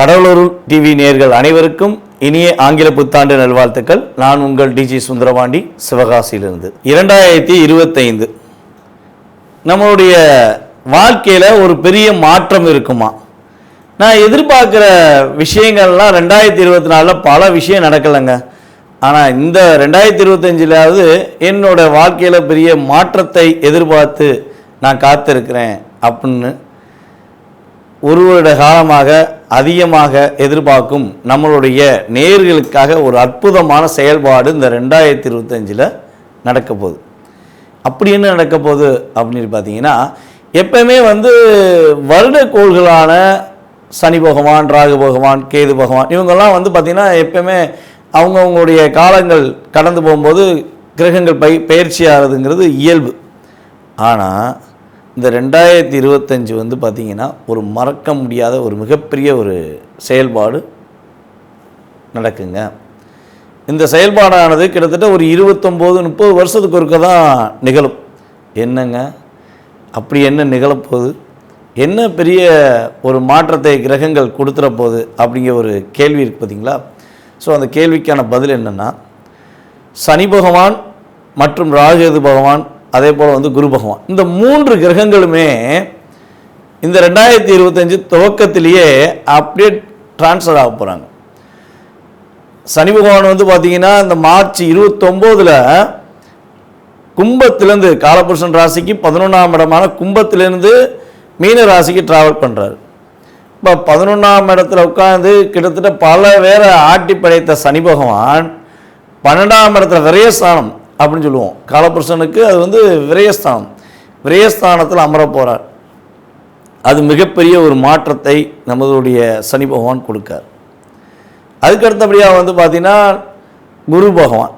Cuddalore TV நேர்கள் அனைவருக்கும் இனிய ஆங்கில புத்தாண்டு நல்வாழ்த்துக்கள். நான் உங்கள் டிஜி சுந்தரபாண்டி சிவகாசியிலிருந்து. இரண்டாயிரத்தி இருபத்தைந்து. நம்மளுடைய வாழ்க்கையில் ஒரு பெரிய மாற்றம் இருக்குமா? நான் எதிர்பார்க்குற விஷயங்கள்லாம் ரெண்டாயிரத்தி இருபத்தி நாலில் பல விஷயம் நடக்கலைங்க. ஆனால் இந்த ரெண்டாயிரத்தி இருபத்தஞ்சிலாவது என்னோட வாழ்க்கையில் பெரிய மாற்றத்தை எதிர்பார்த்து நான் காத்திருக்கிறேன் அப்படின்னு ஒரு வருட காலமாக அதிகமாக எதிர்பார்க்கும் நம்மளுடைய நேர்களுக்காக ஒரு அற்புதமான செயல்பாடு இந்த ரெண்டாயிரத்தி இருபத்தஞ்சில் நடக்க போகுது. அப்படி என்ன நடக்க போகுது அப்படின்னு பார்த்தீங்கன்னா எப்பயுமே வந்து வருட கோள்களான சனி பகவான் ராகு பகவான் கேது பகவான் இவங்கெல்லாம் வந்து பார்த்திங்கன்னா எப்பயுமே அவங்கவுங்களுடைய காலங்கள் கடந்து போகும்போது கிரகங்கள் பை பயிற்சி ஆகிறதுங்கிறது இயல்பு. ஆனால் இந்த ரெண்டாயிரத்தி இருபத்தஞ்சி வந்து பார்த்திங்கன்னா ஒரு மறக்க முடியாத ஒரு மிகப்பெரிய ஒரு செயல்பாடு நடக்குங்க. இந்த செயல்பாடானது கிட்டத்தட்ட ஒரு இருபத்தொம்போது முப்பது வருஷத்துக்கு ஒருக்க தான் நிகழும். என்னங்க? அப்படி என்ன நிகழப்போகுது? என்ன பெரிய ஒரு மாற்றத்தை கிரகங்கள் கொடுத்துற போகுது அப்படிங்கிற ஒரு கேள்வி இருக்குது பார்த்தீங்களா? ஸோ அந்த கேள்விக்கான பதில் என்னென்னா சனி பகவான் மற்றும் ராகேது பகவான் அதே போல் வந்து குரு பகவான். இந்த மூன்று கிரகங்களுமே இந்த ரெண்டாயிரத்தி இருபத்தஞ்சு துவக்கத்திலேயே அப்படியே ட்ரான்ஸ்ஃபர் ஆக போகிறாங்க சனி பகவான் வந்து பார்த்தீங்கன்னா இந்த மார்ச் இருபத்தொம்போதில் கும்பத்திலேருந்து காலபுருஷன் ராசிக்கு பதினொன்றாம் இடமான கும்பத்திலேருந்து மீன ராசிக்கு ட்ராவல் பண்ணுறாரு இப்போ பதினொன்றாம் இடத்துல உட்காந்து கிட்டத்தட்ட பல பேரை ஆட்டி படைத்த சனி பகவான் பன்னெண்டாம் இடத்துல விரயஸ்தானம் அப்படின்னு சொல்லுவோம். காலபுருஷனுக்கு அது வந்து விரயஸ்தானம். விரயஸ்தானத்தில் அமர போகிறார் அது மிகப்பெரிய ஒரு மாற்றத்தை நமதுடைய சனி பகவான் கொடுக்கார். அதுக்கு அடுத்தபடியாக வந்து பார்த்திங்கன்னா குரு பகவான்.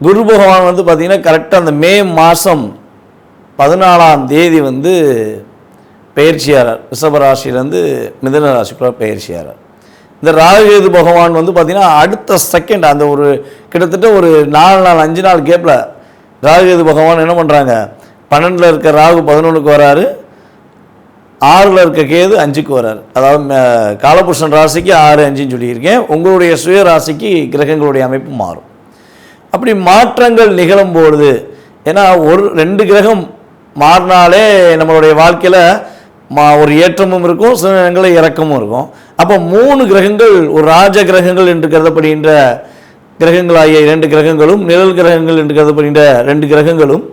குரு பகவான் வந்து பார்த்திங்கன்னா கரெக்டாக அந்த மே மாதம் பதினாலாம் தேதி வந்து பயிற்சியாளர் ரிஷபராசிலேருந்து மிதன ராசிக்குள்ள பயிற்சியாளர் இந்த ராகுகேது பகவான் வந்து பார்த்திங்கன்னா அடுத்த செகண்ட் அந்த ஒரு கிட்டத்தட்ட ஒரு நாலு நாள் அஞ்சு நாள் கேப்பில் ராகுகேது பகவான் என்ன பண்ணுறாங்க பன்னெண்டில் இருக்க ராகு பதினொன்றுக்கு வராரு. ஆறில் இருக்க கேது அஞ்சுக்கு வராரு. அதாவது ம- காலபுருஷன் ராசிக்கு ஆறு அஞ்சுன்னு சொல்லியிருக்கேன். உங்களுடைய சுய ராசிக்கு கிரகங்களுடைய அமைப்பு மாறும். அப்படி மாற்றங்கள் நிகழும் பொழுது ஏன்னா ஒரு ரெண்டு கிரகம் மாறினாலே நம்மளுடைய வாழ்க்கையில் மா ஒரு ஏற்றமும் இருக்கும் சில நேரங்களில் இறக்கமும் இருக்கும். அப்போ மூணு கிரகங்கள் ஒரு ராஜ கிரகங்கள் என்று கருதப்படுகின்ற கிரகங்களாகிய இரண்டு கிரகங்களும் நிழல் கிரகங்கள் என்று கருதப்படுகின்ற ரெண்டு கிரகங்களும்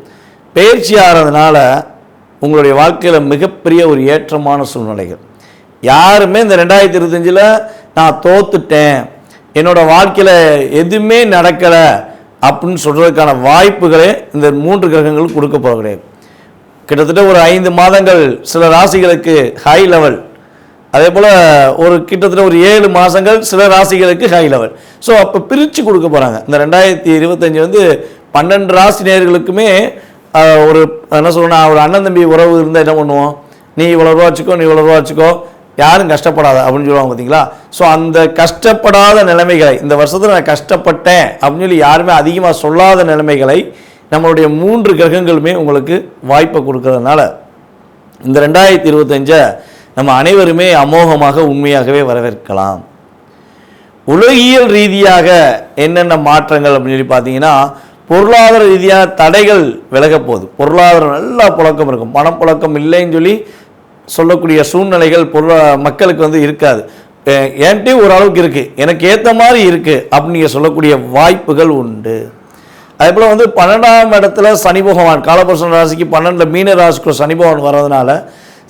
பயிற்சி ஆகிறதுனால உங்களுடைய வாழ்க்கையில் மிகப்பெரிய ஒரு ஏற்றமான சூழ்நிலைகள். யாருமே இந்த ரெண்டாயிரத்தி இருபத்தஞ்சில் நான் தோத்துட்டேன் என்னோட வாழ்க்கையில் எதுவுமே நடக்கலை அப்படின்னு சொல்கிறதுக்கான வாய்ப்புகளே இந்த மூன்று கிரகங்களும் கொடுக்க போக கிட்டத்தட்ட ஒரு ஐந்து மாதங்கள் சில ராசிகளுக்கு ஹை லெவல் அதே போல் ஒரு கிட்டத்தட்ட ஒரு ஏழு மாதங்கள் சில ராசிகளுக்கு ஹை லெவல் ஸோ அப்போ பிரித்து கொடுக்க போகிறாங்க இந்த ரெண்டாயிரத்தி இருபத்தஞ்சி வந்து பன்னெண்டு ராசி நேயர்களுக்குமே ஒரு என்ன சொல்லணும் ஒரு அண்ணன் தம்பி உறவு இருந்தால் என்ன பண்ணுவோம்? நீ இவ்வளோ ரூபா வச்சுக்கோ நீ இவ்வளோ ரூபா வச்சுக்கோ. யாரும் கஷ்டப்படாத அப்படின்னு சொல்லுவாங்க பார்த்தீங்களா ஸோ அந்த கஷ்டப்படாத நிலைமைகளை இந்த வருஷத்தில் நான் கஷ்டப்பட்டேன் அப்படின்னு சொல்லி யாருமே அதிகமாக சொல்லாத நிலைமைகளை நம்மளுடைய மூன்று கிரகங்களுமே உங்களுக்கு வாய்ப்பை கொடுக்கறதுனால இந்த ரெண்டாயிரத்தி இருபத்தஞ்சை நம்ம அனைவருமே அமோகமாக உண்மையாகவே வரவேற்கலாம். உலகியல் ரீதியாக என்னென்ன மாற்றங்கள் அப்படின்னு சொல்லி பார்த்தீங்கன்னா பொருளாதார ரீதியாக தடைகள் விலகப்போகுது பொருளாதாரம் நல்லா புழக்கம் இருக்கும். பணப்புழக்கம் இல்லைன்னு சொல்லி சொல்லக்கூடிய சூழ்நிலைகள் பொருளா மக்களுக்கு வந்து இருக்காது. என்கிட்ட ஓரளவுக்கு இருக்குது எனக்கு ஏற்ற மாதிரி இருக்குது அப்படின்னு நீங்கள் சொல்லக்கூடிய வாய்ப்புகள் உண்டு. அதே போல் வந்து பன்னெண்டாம் இடத்துல சனி பகவான் காலபுருஷன் ராசிக்கு பன்னெண்டில் மீன ராசிக்கு சனி பகவான் வர்றதுனால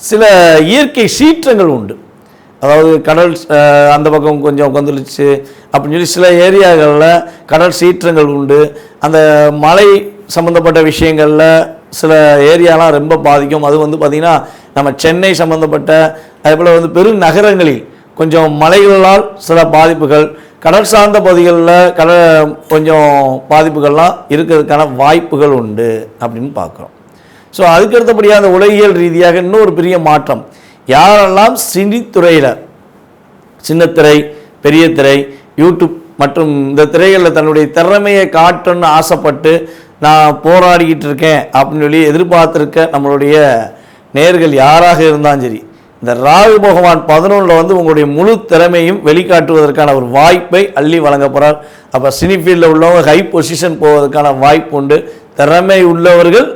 சில இயற்கை சீற்றங்கள் உண்டு. அதாவது கடல் அந்த பக்கம் கொஞ்சம் கொந்தளிச்சு அப்படின்னு சொல்லி சில ஏரியாக்களில் கடல் சீற்றங்கள் உண்டு. அந்த மலை சம்மந்தப்பட்ட விஷயங்களில் சில ஏரியாலாம் ரொம்ப பாதிக்கும். அது வந்து பார்த்திங்கன்னா நம்ம சென்னை சம்மந்தப்பட்ட அதே போல் வந்து பெருநகரங்களில் கொஞ்சம் மலைகளால் சில பாதிப்புகள் கடல் சார்ந்த பகுதிகளில் கடல் கொஞ்சம் பாதிப்புகள்லாம் இருக்கிறதுக்கான வாய்ப்புகள் உண்டு அப்படின்னு பார்க்குறோம் ஸோ அதுக்கடுத்தபடியாக அந்த உலகியல் ரீதியாக இன்னொரு பெரிய மாற்றம். யாரெல்லாம் சினித்துறையில் சின்னத்திரை பெரிய திரை யூடியூப் மற்றும் இந்த திரைகளில் தன்னுடைய திறமையை காட்டணும்னு ஆசைப்பட்டு நான் போராடிக்கிட்டு இருக்கேன் அப்படின்னு சொல்லி எதிர்பார்த்துருக்க நம்மளுடைய நேர்கள் யாராக இருந்தாலும் சரி இந்த ராகு பகவான் பதினொன்றில் வந்து உங்களுடைய முழு திறமையும் வெளிக்காட்டுவதற்கான ஒரு வாய்ப்பை அள்ளி வழங்க போகிறார் அப்போ சினி ஃபீல்டில் உள்ளவங்க ஹை பொசிஷன் போவதற்கான வாய்ப்பு உண்டு. திறமை உள்ளவர்கள்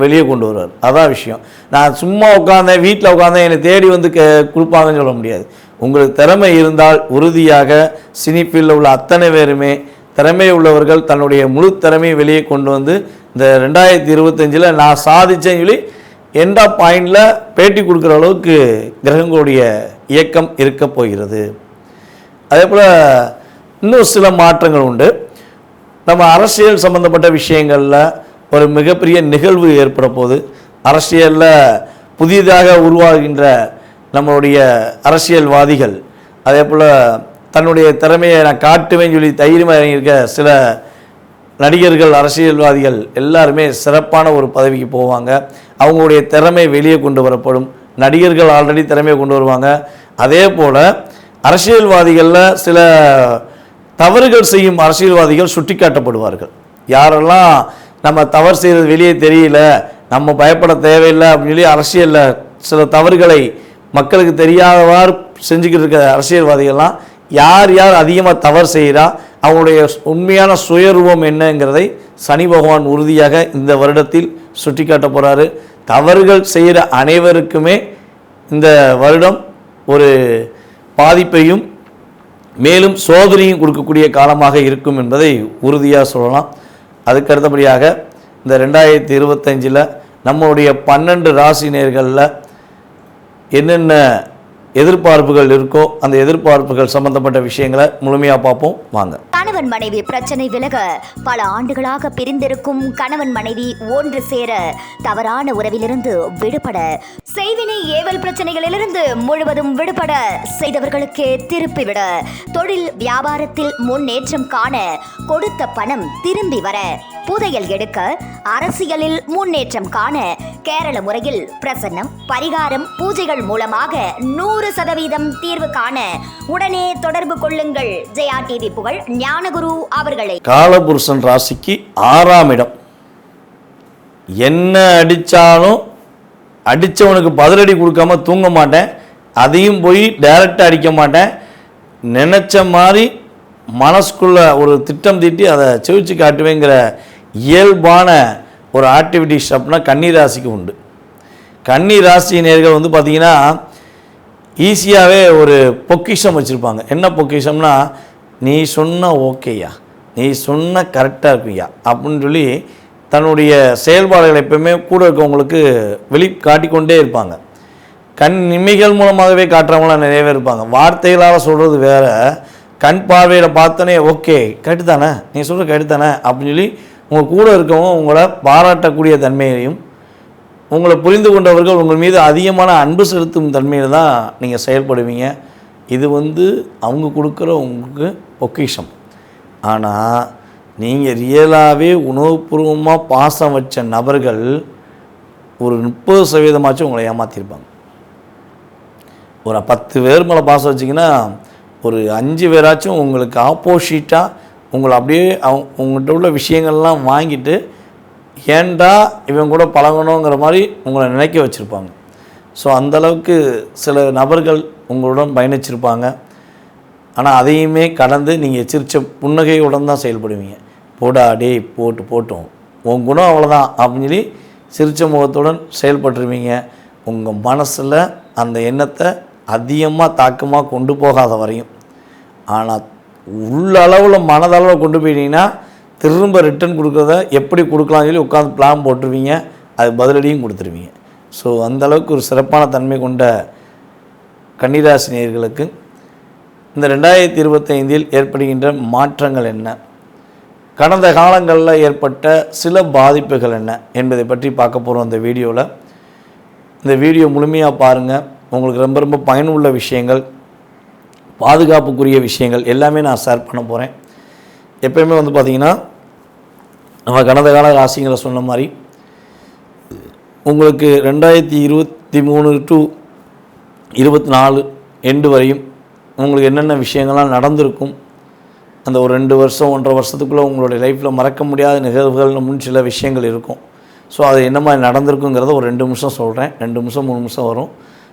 வெளியே கொண்டு வருவார். அதான் விஷயம். நான் சும்மா உட்காந்தேன் வீட்டில் உட்காந்தேன் என்னை தேடி வந்து கே கொடுப்பாங்கன்னு சொல்ல முடியாது. உங்களுக்கு திறமை இருந்தால் உறுதியாக சினிப்பில் உள்ள அத்தனை பேருமே திறமை உள்ளவர்கள் தன்னுடைய முழு திறமையை வெளியே கொண்டு வந்து இந்த ரெண்டாயிரத்தி இருபத்தஞ்சில் நான் சாதிச்சேன்னு சொல்லி எந்த பாயிண்டில் பேட்டி கொடுக்குற அளவுக்கு கிரகங்களுடைய இயக்கம் இருக்க போகிறது. அதே போல் இன்னும் சில மாற்றங்கள் உண்டு. நம்ம அரசியல் சம்பந்தப்பட்ட விஷயங்களில் ஒரு மிகப்பெரிய நிகழ்வு ஏற்பட போது அரசியலில் புதிதாக உருவாகின்ற நம்மளுடைய அரசியல்வாதிகள் அதே போல் தன்னுடைய திறமையை நான் காட்டுவேன்னு சொல்லி தைரியமாக இறங்கியிருக்க சில நடிகர்கள் அரசியல்வாதிகள் எல்லாருமே சிறப்பான ஒரு பதவிக்கு போவாங்க. அவங்களுடைய திறமை வெளியே கொண்டு வரப்படும். நடிகர்கள் ஆல்ரெடி திறமையை கொண்டு வருவாங்க. அதே போல் அரசியல்வாதிகளில் சில தவறுகள் செய்யும் அரசியல்வாதிகள் சுட்டிக்காட்டப்படுவார்கள். யாரெல்லாம் நம்ம தவறு செய்கிறது வெளியே தெரியல நம்ம பயப்பட தேவையில்லை அப்படின்னு சொல்லி அரசியலில் சில தவறுகளை மக்களுக்கு தெரியாதவாறு செஞ்சுக்கிட்டு இருக்க அரசியல்வாதிகள்லாம் யார் யார் அதிகமாக தவறு செய்கிறா அவங்களுடைய உண்மையான சுயரூபம் என்னங்கிறதை சனி பகவான் உறுதியாக இந்த வருடத்தில் சுட்டிக்காட்ட போகிறாரு தவறுகள் செய்கிற அனைவருக்குமே இந்த வருடம் ஒரு பாதிப்பையும் மேலும் சோதனையும் கொடுக்கக்கூடிய காலமாக இருக்கும் என்பதை உறுதியாக சொல்லலாம். அதுக்கு அடுத்தபடியாக இந்த ரெண்டாயிரத்தி இருபத்தஞ்சில் நம்மளுடைய பன்னெண்டு ராசி நேர்களில் என்னென்ன எதிர்பார்ப்புகள் இருக்கோ அந்த எதிர்பார்ப்புகள் சம்பந்தப்பட்ட விஷயங்களை முழுமையாக பார்ப்போம். வாங்க. கணவன் மனைவி பிரச்சனை விலக பல ஆண்டுகளாக பிரிந்திருக்கும் கணவன் மனைவி ஒன்று சேர தவறான உறவிலிருந்து விடுபட செய்வினை ஏவல் பிரச்சனைகளிலிருந்து முழுவதும் விடுபட செய்தவர்களுக்கே திருப்பிவிட தொழில் வியாபாரத்தில் முன்னேற்றம் காண கொடுத்த பணம் திரும்பி வர புதையல் எடுக்க அரசியலில் முன்னேற்றம் காண கேரள முறையில் பிரசன்னம் பரிகாரம் பூஜைகள் மூலமாக நூறு சதவீதம் தீர்வு காண உடனே தொடர்பு கொள்ளுங்கள். ஜெயா டிவி புகழ் ஞானகுரு அவர்களை. காலபுருஷன் ராசிக்கு ஆறாம் இடம். என்ன அடித்தாலும் அடித்தவனுக்கு பதிலடி கொடுக்காம தூங்க மாட்டேன். அதையும் போய் டைரெக்டாக அடிக்க மாட்டேன். நினச்ச மாதிரி மனசுக்குள்ள ஒரு திட்டம் தீட்டி அதை செவிச்சு காட்டுவேங்கிற இயல்பான ஒரு ஆக்டிவிட்டிஸ் அப்படின்னா கன்னி ராசிக்கு உண்டு. கன்னி ராசி நேர்கள் வந்து பார்த்திங்கன்னா ஈஸியாகவே ஒரு பொக்கிஷம் வச்சுருப்பாங்க. என்ன பொக்கிஷம்னா நீ சொன்ன ஓகேயா? நீ சொன்ன கரெக்டாக இருக்குயா? அப்படின்னு சொல்லி தன்னுடைய செயல்பாடுகளை எப்பவுமே கூட இருக்கவங்களுக்கு வெளி காட்டிக்கொண்டே இருப்பாங்க. கண் நிம்மிகள் மூலமாகவே காட்டுறவங்களாம் நிறைய பேர் இருப்பாங்க. வார்த்தைகளால் சொல்கிறது வேறு. கண் பார்வையில் பார்த்தோன்னே ஓகே கரெக்டு தானே நீ சொல்கிற கரெக்டு தானே அப்படின்னு சொல்லி உங்கள் கூட இருக்கவங்க உங்களை பாராட்டக்கூடிய தன்மையையும் உங்களை புரிந்து கொண்டவர்கள் உங்கள் மீது அதிகமான அன்பு செலுத்தும் தன்மையில் தான் நீங்கள் செயல்படுவீங்க. இது வந்து அவங்க கொடுக்குற உங்களுக்கு பொக்கிஷம். ஆனால் நீங்கள் ரியலாகவே உணவுபூர்வமாக பாசம் வச்ச நபர்கள் ஒரு முப்பது சதவீதமாச்சும் உங்களை ஏமாற்றிருப்பாங்க ஒரு பத்து பேர் மேலே பாசம் வச்சிங்கன்னா ஒரு அஞ்சு பேராச்சும் உங்களுக்கு ஆப்போசிட்டாக உங்களை அப்படியே அவங்க உங்கள்கிட்ட உள்ள விஷயங்கள்லாம் வாங்கிட்டு ஏன்டா இவன் கூட பழகணுங்கிற மாதிரி உங்களை நினைக்க வச்சுருப்பாங்க. ஸோ அந்தளவுக்கு சில நபர்கள் உங்களுடன் பயணிச்சிருப்பாங்க. ஆனால் அதையுமே கடந்து நீங்கள் சிரிச்ச புன்னகையுடன் தான் செயல்படுவீங்க. போடா டேய் போட்டு போட்டோம். உன் குணம் அவ்வளோதான் அப்படின்னு சொல்லி சிரிச்ச முகத்துடன் செயல்பட்டுருவீங்க. உங்கள் மனசில் அந்த எண்ணத்தை அதிகமாக தாக்கமாக கொண்டு போகாத வரையும். ஆனால் உள்ளளவில் மனதளவில் கொண்டு போயிட்டீங்கன்னா திரும்ப ரிட்டர்ன் கொடுக்குறத எப்படி கொடுக்கலாம்னு சொல்லி உட்காந்து பிளான் போட்டுருவீங்க. அது பதிலடியும் கொடுத்துருவீங்க. ஸோ அந்தளவுக்கு ஒரு சிறப்பான தன்மை கொண்ட கன்னிராசினியர்களுக்கு இந்த ரெண்டாயிரத்தி இருபத்தைந்தில் ஏற்படுகின்ற மாற்றங்கள் என்ன? கடந்த காலங்களில் ஏற்பட்ட சில பாதிப்புகள் என்ன என்பதை பற்றி பார்க்க போகிறோம் இந்த வீடியோவில் இந்த வீடியோ முழுமையாக பாருங்கள் உங்களுக்கு ரொம்ப ரொம்ப பயனுள்ள விஷயங்கள் பாதுகாப்புக்குரிய விஷயங்கள் எல்லாமே நான் ஷேர் பண்ண போகிறேன் எப்பயுமே வந்து பார்த்திங்கன்னா நம்ம கடந்த கால ராசிங்களை சொன்ன மாதிரி உங்களுக்கு ரெண்டாயிரத்தி இருபத்தி மூணு டு இருபத்தி நாலு எண்டு வரையும் உங்களுக்கு என்னென்ன விஷயங்கள்லாம் நடந்திருக்கும் அந்த ஒரு ரெண்டு வருஷம் ஒன்றரை வருஷத்துக்குள்ளே உங்களுடைய லைஃப்பில் மறக்க முடியாத நிகழ்வுகள்னு முன் சில விஷயங்கள் இருக்கும். ஸோ அது என்ன மாதிரி நடந்திருக்குங்கிறத ஒரு ரெண்டு நிமிஷம் சொல்கிறேன் ரெண்டு நிமிஷம் மூணு நிமிஷம் வரும்.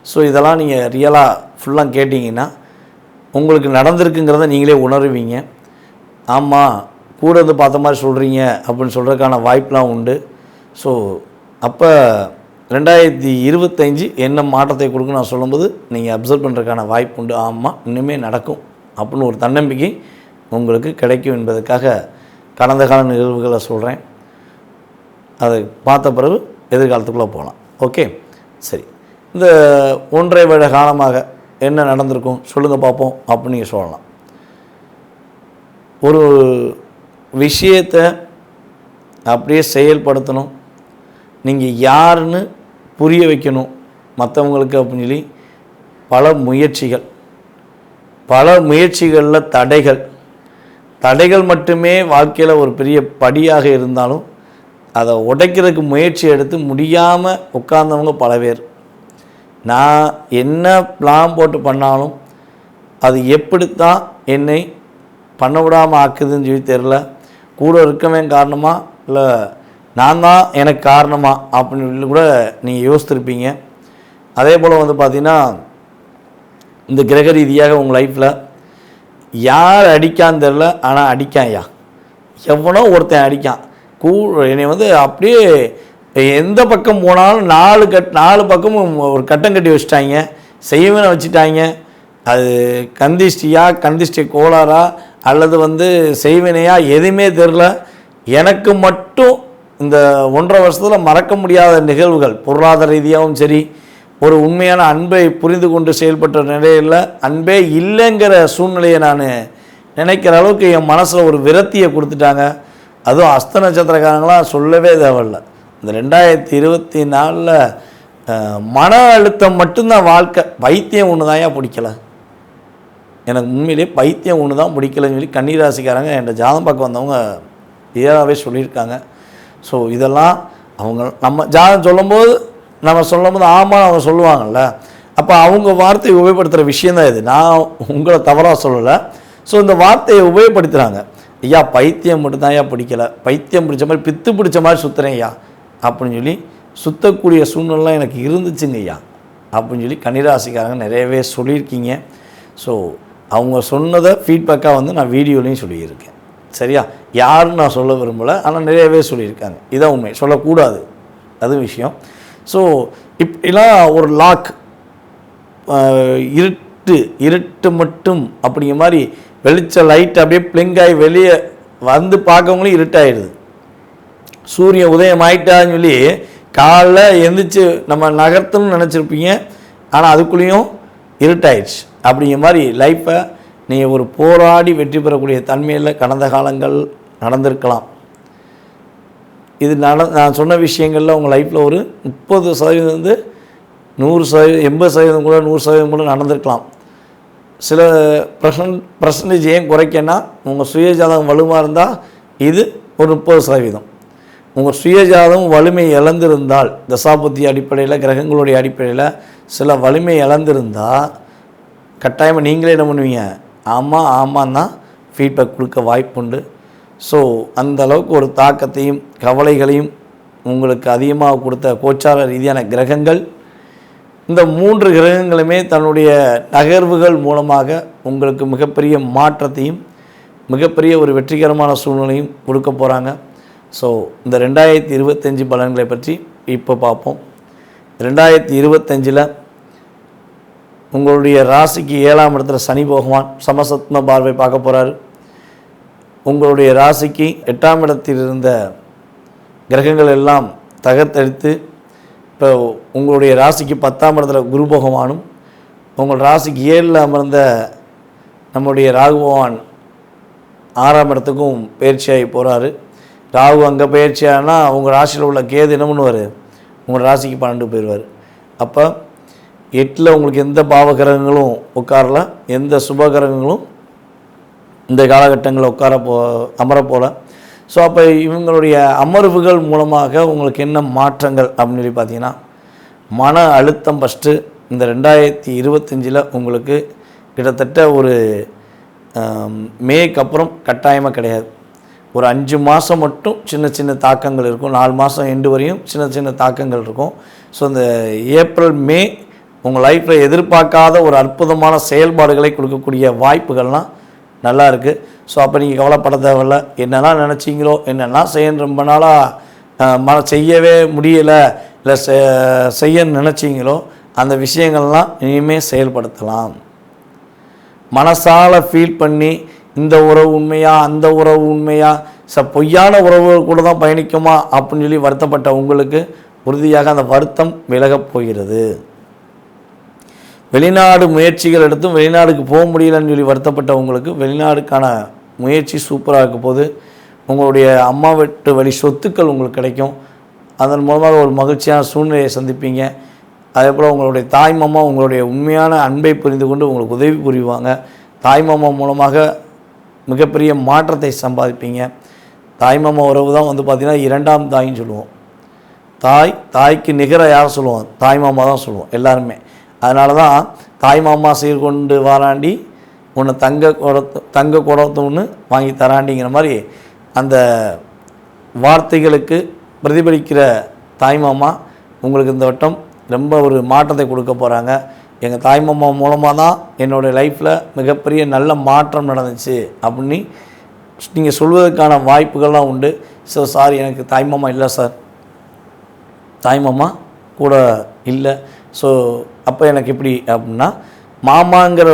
ஸோ இதெல்லாம் நீங்கள் ரியலாக ஃபுல்லாக கேட்டிங்கன்னா உங்களுக்கு நடந்திருக்குங்கிறத நீங்களே உணருவீங்க. ஆமாம் கூட இருந்து பார்த்த மாதிரி சொல்கிறீங்க அப்படின்னு சொல்கிறதுக்கான வாய்ப்பெலாம் உண்டு. ஸோ அப்போ ரெண்டாயிரத்தி இருபத்தஞ்சி என்ன மாற்றத்தை கொடுக்கும் நான் சொல்லும்போது நீங்கள் அப்சர்வ் பண்ணுறதுக்கான வாய்ப்பு உண்டு. ஆமாம் இனிமேல் நடக்கும் அப்படின்னு ஒரு தன்னம்பிக்கை உங்களுக்கு கிடைக்கும் என்பதற்காக கடந்த கால நிகழ்வுகளை சொல்கிறேன் அதை பார்த்த பிறகு எதிர்காலத்துக்குள்ளே போகலாம். ஓகே சரி. இந்த ஒன்றரை வருட காலமாக என்ன நடந்திருக்கும் சொல்லுங்கள் பார்ப்போம் அப்படின்னு நீங்கள் சொல்லலாம். ஒரு விஷயத்தை அப்படியே செயல்படுத்தணும். நீங்கள் யாருன்னு புரிய வைக்கணும் மற்றவங்களுக்கு அப்படின்னு சொல்லி பல முயற்சிகள். பல முயற்சிகளில் தடைகள். தடைகள் மட்டுமே வாழ்க்கையில் ஒரு பெரிய படியாக இருந்தாலும் அதை உடைக்கிறதுக்கு முயற்சி எடுத்து முடியாமல் உட்கார்ந்தவங்க பல பேர். நான் என்ன பிளான் போட்டு பண்ணாலும் அது எப்படித்தான் என்னை பண்ண விடாமல் ஆக்குதுன்னு சொல்லி தெரில கூட இருக்கவன் காரணமாக இல்லை நான் தான் எனக்கு காரணமா அப்படின்னு கூட நீங்கள் யோசித்திருப்பீங்க. அதே போல் வந்து பார்த்தீங்கன்னா இந்த கிரக ரீதியாக உங்கள் லைஃப்பில் யார் அடிக்கான்னு தெரில ஆனால் அடிக்கான்யா எவனோ ஒருத்தன் அடிக்கான். கூ என்னை வந்து அப்படியே எந்த பக்கம் போனாலும் நாலு கட் நாலு பக்கமும் ஒரு கட்டம் கட்டி வச்சுட்டாங்க. செய்வனை வச்சுட்டாங்க. அது கந்திஷ்டியா கந்திஷ்டி கோளாறா அல்லது வந்து செய்வினையா எதுவுமே தெரில எனக்கு மட்டும் இந்த ஒன்றரை வருஷத்தில் மறக்க முடியாத நிகழ்வுகள். பொருளாதார ரீதியாகவும் சரி ஒரு உண்மையான அன்பை புரிந்து கொண்டு செயல்பட்ட நிலையில் அன்பே இல்லைங்கிற சூழ்நிலையை நான் நினைக்கிற அளவுக்கு என் மனசில் ஒரு விரத்தியை கொடுத்துட்டாங்க. அதுவும் அஸ்த நட்சத்திரக்காரங்களாம் சொல்லவே தேவையில்லை. இந்த ரெண்டாயிரத்தி இருபத்தி நாலில் மன அழுத்தம் மட்டும்தான் வாழ்க்கை. பைத்தியம் ஒன்று தான் பிடிக்கல. எனக்கு உண்மையிலேயே பைத்தியம் ஒன்று தான் பிடிக்கலன்னு சொல்லி கன்னிராசிக்காரங்க என் ஜாதம் பார்க்க வந்தவங்க கிளியராகவே சொல்லியிருக்காங்க. ஸோ இதெல்லாம் அவங்க நம்ம ஜாதகம் சொல்லும்போது நம்ம சொல்லும்போது ஆமாம் அவங்க சொல்லுவாங்கல்ல. அப்போ அவங்க வார்த்தையை உபயோகப்படுத்துகிற விஷயந்தான் இது. நான் உங்களை தவறாக சொல்லலை. ஸோ இந்த வார்த்தையை உபயோகப்படுத்துகிறாங்க ஐயா பைத்தியம் மட்டும்தான் ஐயா பிடிக்கல. பைத்தியம் பிடிச்ச மாதிரி பித்து பிடிச்ச மாதிரி சுற்றுறேன் ஐயா. அப்படின்னு சொல்லி சுற்றக்கூடிய சூழ்நிலாம் எனக்கு இருந்துச்சுங்க ஐயா. அப்படின்னு சொல்லி கன்னிராசிக்காரங்க நிறையவே சொல்லியிருக்கீங்க. ஸோ அவங்க சொன்னதை ஃபீட்பேக்காக வந்து நான் வீடியோலையும் சொல்லியிருக்கேன். சரியா? யாருன்னு நான் சொல்ல விரும்பலை ஆனால் நிறையவே சொல்லியிருக்காங்க. இதான் உண்மை. சொல்லக்கூடாது. அது விஷயம். ஸோ இப்படிலாம் ஒரு லாக் இருட்டு இருட்டு மட்டும் அப்படிங்கிற மாதிரி வெளிச்ச லைட் அப்படியே பிளிங்காகி வெளியே வந்து பார்க்கவங்களும் இருட்டாயிடுது சூரியன் உதயம் ஆயிட்டான்னு சொல்லி காலைல எந்திரிச்சு நம்ம நகர்த்தணும்னு நினச்சிருப்பீங்க. ஆனால் அதுக்குள்ளேயும் இருட்டாயிடுச்சு அப்படிங்கிற மாதிரி லைஃப்பை நீங்கள் ஒரு போராடி வெற்றி பெறக்கூடிய தன்மையில் கடந்த காலங்கள் நடந்திருக்கலாம். இது நட நான் சொன்ன விஷயங்களில் உங்கள் லைஃப்பில் ஒரு முப்பது சதவீதம் வந்து நூறு சதவீதம் எண்பது சதவீதம் கூட நூறு சதவீதம் கூட நடந்திருக்கலாம். சில பர்சன்ட் பர்சன்டேஜ் ஏன் குறைக்கன்னா உங்கள் சுயஜாதகம் வலுவாக இருந்தால் இது ஒரு முப்பது சதவீதம். உங்கள் சுயஜாதம் வலிமை இழந்திருந்தால் தசாபுத்தி அடிப்படையில் கிரகங்களுடைய அடிப்படையில் சில வலிமை இழந்திருந்தால் கட்டாயமாக நீங்களே என்ன பண்ணுவீங்க? ஆமாம் ஆமாம் தான் ஃபீட்பேக் கொடுக்க வாய்ப்புண்டு. ஸோ அந்த அளவுக்கு ஒரு தாக்கத்தையும் கவலைகளையும் உங்களுக்கு அதிகமாக கொடுத்த கோச்சார ரீதியான கிரகங்கள் இந்த மூன்று கிரகங்களுமே தன்னுடைய நகர்வுகள் மூலமாக உங்களுக்கு மிகப்பெரிய மாற்றத்தையும் மிகப்பெரிய ஒரு வெற்றிகரமான சூழ்நிலையும் கொடுக்க போகிறாங்க ஸோ இந்த ரெண்டாயிரத்தி இருபத்தஞ்சி பலன்களை பற்றி இப்போ பார்ப்போம். ரெண்டாயிரத்தி இருபத்தஞ்சில் உங்களுடைய ராசிக்கு ஏழாம் இடத்துல சனி பகவான் சமசத்ம பார்வை பார்க்க போகிறாரு உங்களுடைய ராசிக்கு எட்டாம் இடத்தில் இருந்த கிரகங்கள் எல்லாம் தகர்த்தடித்து இப்போ உங்களுடைய ராசிக்கு பத்தாம் இடத்துல குரு பகவானும் உங்கள் ராசிக்கு ஏழில் அமர்ந்த நம்முடைய ராகு பகவான் ஆறாம் இடத்துக்கும் பயிற்சியாகி போகிறாரு ராகு அங்கே பயிற்சியானா உங்கள் ராசியில் உள்ள கேது என்ன பண்ணுவார்? உங்கள் ராசிக்கு பன்னெண்டு போயிடுவார். அப்போ எட்டில் உங்களுக்கு எந்த பாவகிரகங்களும் உட்காரல எந்த சுபகிரகங்களும் இந்த காலகட்டங்களில் உட்கார போ அமர போல. ஸோ அப்போ இவங்களுடைய அமர்வுகள் மூலமாக உங்களுக்கு என்ன மாற்றங்கள் அப்படின்னு சொல்லி பார்த்தீங்கன்னா மன அழுத்தம் ஃபஸ்ட்டு இந்த ரெண்டாயிரத்தி இருபத்தஞ்சில் உங்களுக்கு கிட்டத்தட்ட ஒரு மேக்கு அப்புறம் கட்டாயமாக கிடையாது. ஒரு அஞ்சு மாதம் மட்டும் சின்ன சின்ன தாக்கங்கள் இருக்கும். நாலு மாதம் எண்டு வரையும் சின்ன சின்ன தாக்கங்கள் இருக்கும். ஸோ இந்த ஏப்ரல் மே உங்கள் லைஃப்பில் எதிர்பார்க்காத ஒரு அற்புதமான செயல்பாடுகளை கொடுக்கக்கூடிய வாய்ப்புகள்லாம் நல்லா இருக்குது ஸோ அப்போ நீங்கள் கவலைப்பட தேவையில்ல. என்னெல்லாம் நினச்சிங்களோ என்னெல்லாம் செய்ய ரொம்ப நாளாக மன செய்யவே முடியலை இல்லை செய்ய நினச்சிங்களோ அந்த விஷயங்கள்லாம் இனிமேல் செயல்படுத்தலாம். மனசால் ஃபீல் பண்ணி இந்த உறவு உண்மையா அந்த உறவு உண்மையா ச பொய்யான உறவுகள் கூட தான் பயணிக்குமா அப்படின்னு சொல்லி வருத்தப்பட்ட உங்களுக்கு உறுதியாக அந்த வருத்தம் விலகப் போகிறது. வெளிநாடு முயற்சிகள் எடுத்தும் வெளிநாடுக்கு போக முடியலன்னு சொல்லி வருத்தப்பட்ட உங்களுக்கு வெளிநாடுக்கான முயற்சி சூப்பராக இருக்க போது உங்களுடைய அம்மா வீட்டு வழி சொத்துக்கள் உங்களுக்கு கிடைக்கும். அதன் மூலமாக ஒரு மகிழ்ச்சியான சூழ்நிலையை சந்திப்பீங்க. அதே போல் உங்களுடைய தாய் மாமா உங்களுடைய உண்மையான அன்பை புரிந்து கொண்டு உங்களுக்கு உதவி புரிவாங்க. தாய் மாமா மூலமாக மிகப்பெரிய மாற்றத்தை சம்பாதிப்பீங்க. தாய்மாமா உறவு தான் வந்து பார்த்திங்கன்னா இரண்டாம் தாயின்னு சொல்லுவோம். தாய் தாய்க்கு நிகர யார் சொல்லுவோம் தாய் மாமா தான் சொல்லுவோம். எல்லாருமே. அதனால தான் தாய் மாமா சீர் கொண்டு வாராண்டி உன்னை தங்க குடத்து தங்க குடத்து வாங்கி தராண்டிங்கிற மாதிரி அந்த வார்த்தைகளுக்கு பிரதிபலிக்கிற தாய் மாமா உங்களுக்கு இந்த வட்டம் ரொம்ப ஒரு மாற்றத்தை கொடுக்க போகிறாங்க எங்கள் தாய் மாமா மூலமாக தான் என்னுடைய லைஃப்பில் மிகப்பெரிய நல்ல மாற்றம் நடந்துச்சு அப்படின்னு நீங்கள் சொல்வதற்கான வாய்ப்புகள்லாம் உண்டு. ஸோ சாரி எனக்கு தாய் மாமா இல்லை சார் தாய் மாமா கூட இல்லை. ஸோ அப்போ எனக்கு எப்படி அப்படின்னா மாமாங்கிற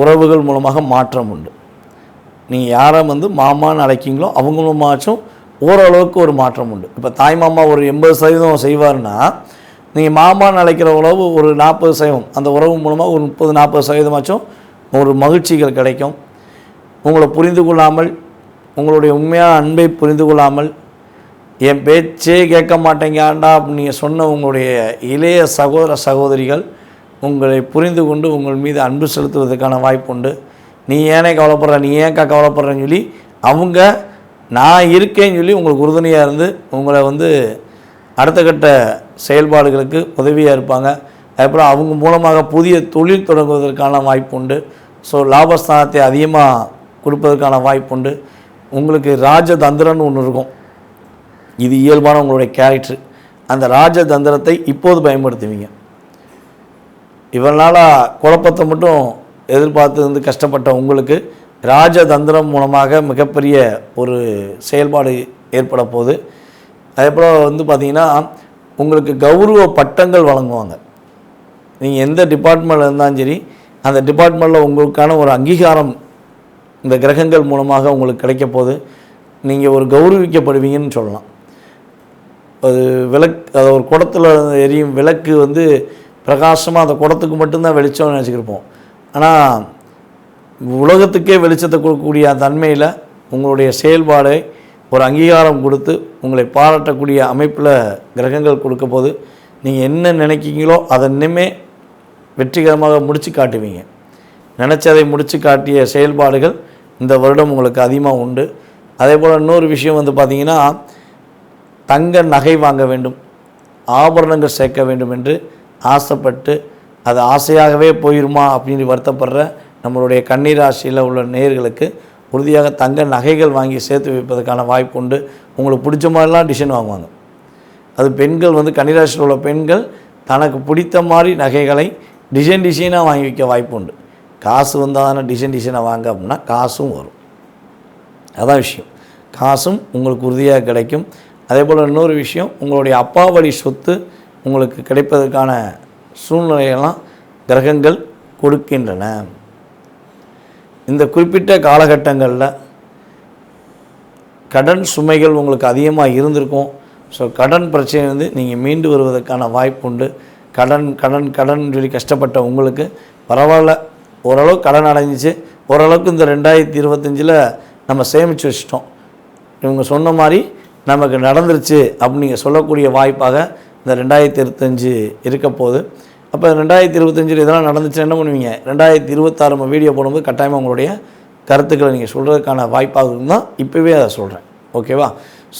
உறவுகள் மூலமாக மாற்றம் உண்டு. நீங்கள் யாரை வந்து மாமான்னு அழைக்கிங்களோ அவங்க மூலமாச்சும் ஓரளவுக்கு ஒரு மாற்றம் உண்டு. இப்போ தாய் மாமா ஒரு எண்பது சதவீதம் செய்வார்னா நீங்கள் மாமான்னு அழைக்கிற உறவு ஒரு நாற்பது சதவீதம் அந்த உறவு மூலமாக ஒரு முப்பது நாற்பது சதவீதமாச்சும் ஒரு மகிழ்ச்சிகள் கிடைக்கும். உங்களை புரிந்து கொள்ளாமல் உங்களுடைய உண்மையான அன்பை புரிந்து கொள்ளாமல் என் பேச்சே கேட்க மாட்டேங்காண்டா அப்படின்னு நீங்கள் சொன்ன உங்களுடைய இளைய சகோதர சகோதரிகள் உங்களை புரிந்து கொண்டு உங்கள் மீது அன்பு செலுத்துவதற்கான வாய்ப்பு உண்டு. நீ ஏனே கவலைப்படுற நீ ஏன்க்கா கவலைப்படுறேன்னு சொல்லி அவங்க நான் இருக்கேன்னு சொல்லி உங்களுக்கு உறுதுணையாக இருந்து உங்களை வந்து அடுத்த கட்ட செயல்பாடுகளுக்கு உதவியாக இருப்பாங்க. அதுக்கப்புறம் அவங்க மூலமாக புதிய தொழில் தொடங்குவதற்கான வாய்ப்பு உண்டு. ஸோ லாபஸ்தானத்தை அதிகமாக கொடுப்பதற்கான வாய்ப்பு உண்டு. உங்களுக்கு ராஜதந்திரன்னு ஒன்று இருக்கும். இது இயல்பான உங்களுடைய கேரக்டர் அந்த ராஜதந்திரத்தை இப்போது பயன்படுத்துவீங்க. இவனால் நாளாக குழப்பத்தை மட்டும் எதிர்பார்த்து வந்து கஷ்டப்பட்ட உங்களுக்கு ராஜதந்திரம் மூலமாக மிகப்பெரிய ஒரு செயல்பாடு ஏற்பட போகுது. அதே போல் வந்து பார்த்திங்கன்னா உங்களுக்கு கௌரவ பட்டங்கள் வழங்குவாங்க. நீங்கள் எந்த டிபார்ட்மெண்ட்டில் இருந்தாலும் சரி அந்த டிபார்ட்மெண்ட்டில் உங்களுக்கான ஒரு அங்கீகாரம் இந்த கிரகங்கள் மூலமாக உங்களுக்கு கிடைக்க போகுது. நீங்கள் ஒரு கௌரவிக்கப்படுவீங்கன்னு சொல்லலாம். அது விளக்கு அது ஒரு குடத்தில் எரியும் விளக்கு வந்து பிரகாசமாக அந்த குடத்துக்கு மட்டும்தான் வெளிச்சம்னு நினச்சிக்கிருப்போம். ஆனால் உலகத்துக்கே வெளிச்சத்தை கொடுக்கக்கூடிய தன்மையில் உங்களுடைய செயல்பாடை ஒரு அங்கீகாரம் கொடுத்து உங்களை பாராட்டக்கூடிய அமைப்பில் கிரகங்கள் கொடுக்க போது நீங்கள் என்ன நினைக்கிங்களோ அதை இன்னுமே வெற்றிகரமாக முடித்து காட்டுவீங்க. நினச்சதை முடித்து காட்டிய செயல்பாடுகள் இந்த வருடம் உங்களுக்கு அதிகமாக உண்டு. அதே போல் இன்னொரு விஷயம் வந்து பார்த்திங்கன்னா தங்க நகை வாங்க வேண்டும் ஆபரணங்கள் சேர்க்க வேண்டும் என்று ஆசைப்பட்டு அது ஆசையாகவே போயிருமா அப்படின்னு வருத்தப்படுற நம்மளுடைய கண்ணீர் ராசியில் உள்ள நேர்களுக்கு உறுதியாக தங்க நகைகள் வாங்கி சேர்த்து வைப்பதற்கான வாய்ப்பு உண்டு. உங்களுக்கு பிடிச்ச மாதிரிலாம் டிசைன் வாங்குவாங்க. அது பெண்கள் வந்து கன்னிராசியில் உள்ள பெண்கள் தனக்கு பிடித்த மாதிரி நகைகளை டிசைன் டிசைனாக வாங்கி வைக்க வாய்ப்பு உண்டு. காசு வந்தால் தானே டிசைன் டிசைனாக வாங்க அப்படின்னா காசும் வரும். அதான் விஷயம். காசும் உங்களுக்கு உறுதியாக கிடைக்கும். அதே போல் இன்னொரு விஷயம் உங்களுடைய அப்பா வழி சொத்து உங்களுக்கு கிடைப்பதற்கான சூழ்நிலையெல்லாம் கிரகங்கள் கொடுக்கின்றன. இந்த குறிப்பிட்ட காலகட்டங்களில் கடன் சுமைகள் உங்களுக்கு அதிகமாக இருந்திருக்கும். ஸோ கடன் பிரச்சனை வந்து நீங்கள் மீண்டு வருவதற்கான வாய்ப்பு உண்டு. கடன் கடன் கடன் சொல்லி கஷ்டப்பட்ட உங்களுக்கு பரவாயில்ல. ஓரளவு கடன் அடைஞ்சிச்சு. ஓரளவுக்கு இந்த ரெண்டாயிரத்தி இருபத்தஞ்சில் நம்ம சேமித்து வச்சிட்டோம். இவங்க சொன்ன மாதிரி நமக்கு நடந்துருச்சு அப்படின்னு நீங்கள் சொல்லக்கூடிய வாய்ப்பாக இந்த ரெண்டாயிரத்தி இருபத்தஞ்சு இருக்க போகுது. அப்போ ரெண்டாயிரத்தி இருபத்தஞ்சில் இதெல்லாம் நடந்துச்சுன்னா என்ன பண்ணுவீங்க? ரெண்டாயிரத்தி இருபத்தாறு நம்ம வீடியோ போடும்போது கட்டாயமாக உங்களுடைய கருத்துக்களை நீங்கள் சொல்கிறதுக்கான வாய்ப்பாக இருந்தால் இப்போவே அதை சொல்கிறேன் ஓகேவா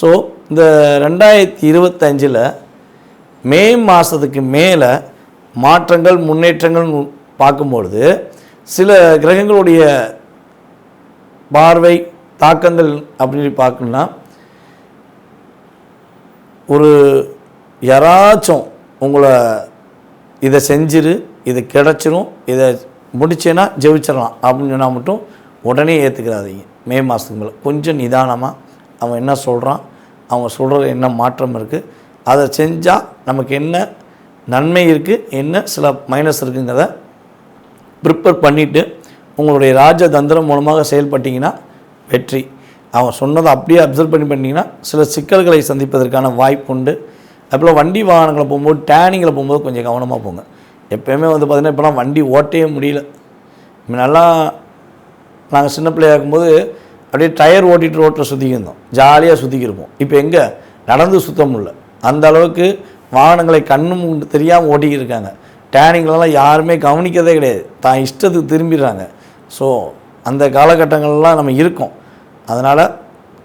ஸோ இந்த ரெண்டாயிரத்தி இருபத்தஞ்சில் மே மாதத்துக்கு மேலே மாற்றங்கள் முன்னேற்றங்கள் பார்க்கும்பொழுது சில கிரகங்களுடைய பார்வை தாக்கங்கள் அப்படின்னு பார்க்கணும்னா ஒரு யாராச்சும் உங்களை இதை செஞ்சிரு இது கிடச்சிரும் இதை முடிச்சேன்னா ஜெயிச்சிடலாம் அப்படின்னு சொன்னால் மட்டும் உடனே ஏற்றுக்கிறாதீங்க மே மாதத்துக்கு மேலே. கொஞ்சம் நிதானமாக அவன் என்ன சொல்கிறான் அவன் சொல்கிறது என்ன மாற்றம் இருக்குது அதை செஞ்சால் நமக்கு என்ன நன்மை இருக்குது என்ன சில மைனஸ் இருக்குங்கிறத ப்ரிப்பேர் பண்ணிவிட்டு உங்களுடைய ராஜதந்திரம் மூலமாக செயல்பட்டிங்கன்னா வெற்றி. அவன் சொன்னதை அப்படியே அப்சர்வ் பண்ணி பண்ணிங்கன்னா சில சிக்கல்களை சந்திப்பதற்கான வாய்ப்பு உண்டு. அதுபோல் வண்டி வாகனங்களை போகும்போது டேனிங்கில் போகும்போது கொஞ்சம் கவனமாக போங்க. எப்போயுமே வந்து பார்த்திங்கன்னா இப்போலாம் வண்டி ஓட்டவே முடியல. முன்னெல்லாம் நாங்கள் சின்ன பிள்ளையா இருக்கும்போது அப்படியே டயர் ஓட்டிட்டு ரோட்டில் சுற்றிக்கிருந்தோம் ஜாலியாக சுற்றிக்கிருப்போம் இப்போ எங்கே? நடந்து சுத்த முடியல. அந்த அளவுக்கு வாகனங்களை கண்ணும் தெரியாமல் ஓட்டிக்கிட்டு இருக்காங்க. டேனிங்லலாம் யாருமே கவனிக்கிறதே கிடையாது. தான் இஷ்டத்துக்கு திரும்பிடுறாங்க. ஸோ அந்த காலகட்டங்கள்லாம் நம்ம இருக்கோம். அதனால்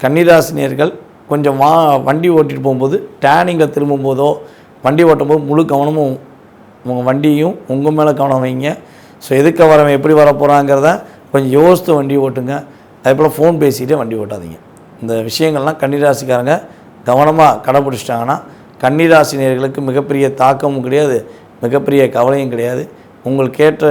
கன்னிராசினியர்கள் கொஞ்சம் வா வண்டி ஓட்டிட்டு போகும்போது டேனிங்கில் திரும்பும்போதோ வண்டி ஓட்டும்போது முழு கவனமும் உங்கள் வண்டியும் உங்கள் மேலே கவனம் வைங்க. ஸோ எதுக்க வரவன் எப்படி வர போகிறாங்கிறத கொஞ்சம் யோசித்து வண்டி ஓட்டுங்க. அதே போல் ஃபோன் பேசிகிட்டே வண்டி ஓட்டாதீங்க. இந்த விஷயங்கள்லாம் கன்னிராசிக்காரங்க கவனமாக கடைப்பிடிச்சிட்டாங்கன்னா கன்னிராசினியர்களுக்கு மிகப்பெரிய தாக்கமும் கிடையாது மிகப்பெரிய கவலையும் கிடையாது. உங்களுக்கு ஏற்ற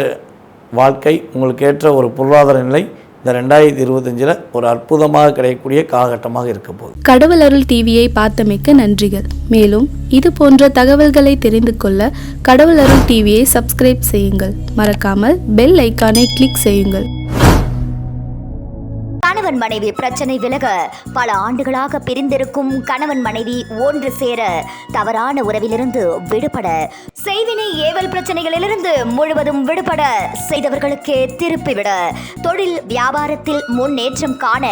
வாழ்க்கை உங்களுக்கு ஏற்ற ஒரு பொருளாதார நிலை இந்த ரெண்டாயிரத்தி இருபத்தஞ்சில் ஒரு அற்புதமாக கிடைக்கக்கூடிய காலகட்டமாக இருக்க போகுது. கடவுள் அருள் டிவியை பார்த்தமைக்க நன்றிகள். மேலும் இது போன்ற தகவல்களை தெரிந்து கொள்ள கடவுள் அருள் டிவியை சப்ஸ்கிரைப் செய்யுங்கள். மறக்காமல் பெல் ஐக்கானை கிளிக் செய்யுங்கள். கணவன் மனைவி பிரச்சனை விலக பல ஆண்டுகளாக பிரிந்திருக்கும் கணவன் மனைவி ஒன்று சேர தவறான உறவிலிருந்து விடுபட செய்வினை ஏவல் பிரச்சனைகளிலிருந்து முழுவதும் விடுபட செய்தவர்களுக்கே திருப்பிவிட தொழில் வியாபாரத்தில் முன்னேற்றம் காண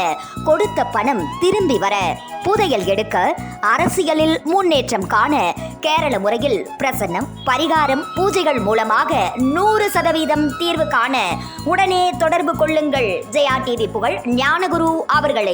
கொடுத்த பணம் திரும்பி வர புதையல் எடுக்க அரசியலில் முன்னேற்றம் காண கேரள முறையில் பிரசன்னம் பரிகாரம் பூஜைகள் மூலமாக நூறு சதவீதம் தீர்வு காண உடனே தொடர்பு கொள்ளுங்கள். ஜெயா டிவி புகழ் ஞான ஞானகுரு அவர்களை